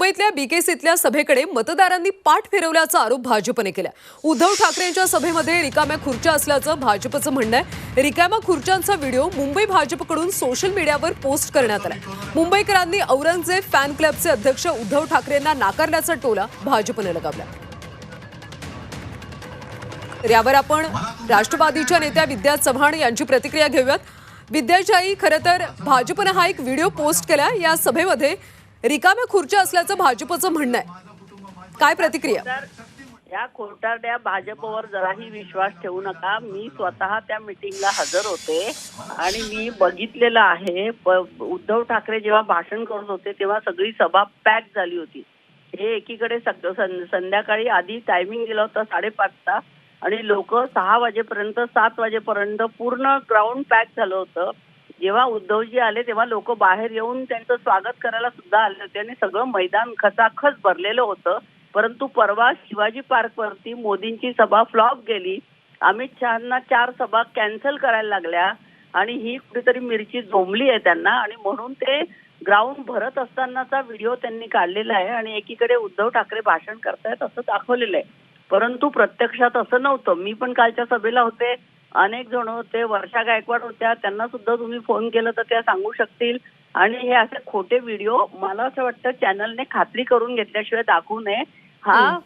मुंबईतल्या बीकेसीतल्या सभेकडे मतदारांनी पाठ फिरवल्याचा आरोप भाजपने केला. उद्धव ठाकरेंच्या सभेमध्ये रिकाम्या खुर्च्या असल्याचं भाजपचं म्हणणं आहे. रिकाम्या खुर्च्यांचा व्हिडिओ मुंबई भाजपकडून सोशल मीडियावर पोस्ट करण्यात आला. मुंबईकरांनी औरंगजेब फॅन क्लबचे अध्यक्ष उद्धव ठाकरेंना नाकारल्याचा टोला भाजपने लगावला. यावर आपण राष्ट्रवादीच्या नेत्या विद्या चव्हाण यांची प्रतिक्रिया घेऊयात. विद्याच्याई खरं तर भाजपनं हा एक व्हिडिओ पोस्ट केला. या सभेमध्ये रिकाम्या खुर्च्या असल्याचं भाजपचं म्हणणं आहे. काय प्रतिक्रिया? या खोटारड्या भाजपवर जराही विश्वास ठेवू नका. मी स्वतः त्या मिटिंगला हजर होते आणि मी बघितलेलं आहे. उद्धव ठाकरे जेव्हा भाषण करत होते तेव्हा सगळी सभा पॅक झाली होती. हे एकीकडे सग- संध्याकाळी आधी टायमिंग दिला होता साडेपाचचा आणि लोक सहा वाजेपर्यंत सात वाजेपर्यंत पूर्ण ग्राउंड पॅक झालं होतं. जेव्हा उद्धवजी आले तेव्हा लोक बाहेर येऊन त्यांचं स्वागत करायला सुद्धा आले होते आणि सगळं मैदान खचाखच भरलेलं होतं. परंतु परवा शिवाजी पार्क वरती मोदींची सभा फ्लॉप गेली. अमित शहाना चार सभा कॅन्सल करायला लागल्या आणि ही कुठेतरी मिरची जोमली आहे त्यांना आणि म्हणून ते ग्राउंड भरत असतानाचा व्हिडिओ त्यांनी काढलेला आहे आणि एकीकडे उद्धव ठाकरे भाषण करतायत असं दाखवलेलं आहे. परंतु प्रत्यक्षात असं नव्हतं. मी पण कालच्या सभेला होते. अनेक जण होते वर्षा गायकवाड होत्या त्यांना सुद्धा तुम्ही फोन केलं तर त्या सांगू शकतील. आणि हे असे खोटे व्हिडिओ मला असं वाटतं चॅनलने खात्री करून घेतल्याशिवाय दाखवू नये. हा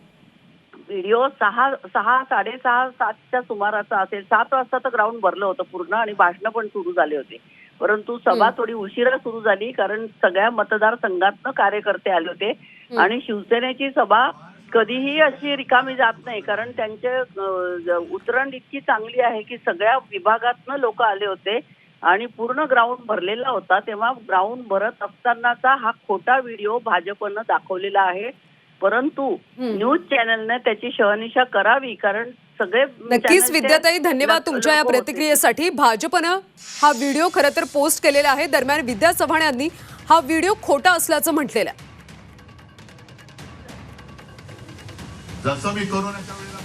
व्हिडिओ सहा सहा साडेसहा सातच्या सुमाराचा असेल. सात वाजता तर ग्राउंड भरलं होतं पूर्ण आणि भाषणं पण सुरू झाले होते. परंतु सभा थोडी उशिरा सुरू झाली कारण सगळ्या मतदारसंघातनं कार्यकर्ते आले होते. आणि शिवसेनेची सभा कधीही अशी रिकामी जात नाही. कारण त्यांचे उतरण इतकी चांगली आहे की सगळ्या विभागातनं लोक आले होते आणि पूर्ण ग्राउंड भरलेला होता. तेव्हा ग्राउंड भरत असतानाचा हा खोटा व्हिडिओ भाजपनं दाखवलेला आहे. परंतु न्यूज चॅनलने त्याची शहनिशा करावी कारण सगळे नक्कीच विद्याताई धन्यवाद तुमच्या या. प्रतिक्रियेसाठी. भाजपनं हा व्हिडिओ खरं तर पोस्ट केलेला आहे. दरम्यान विद्या चव्हाण यांनी हा व्हिडिओ खोटा असल्याचं म्हटलेलं आहे. जसं मी कोरोनाच्या वेळेला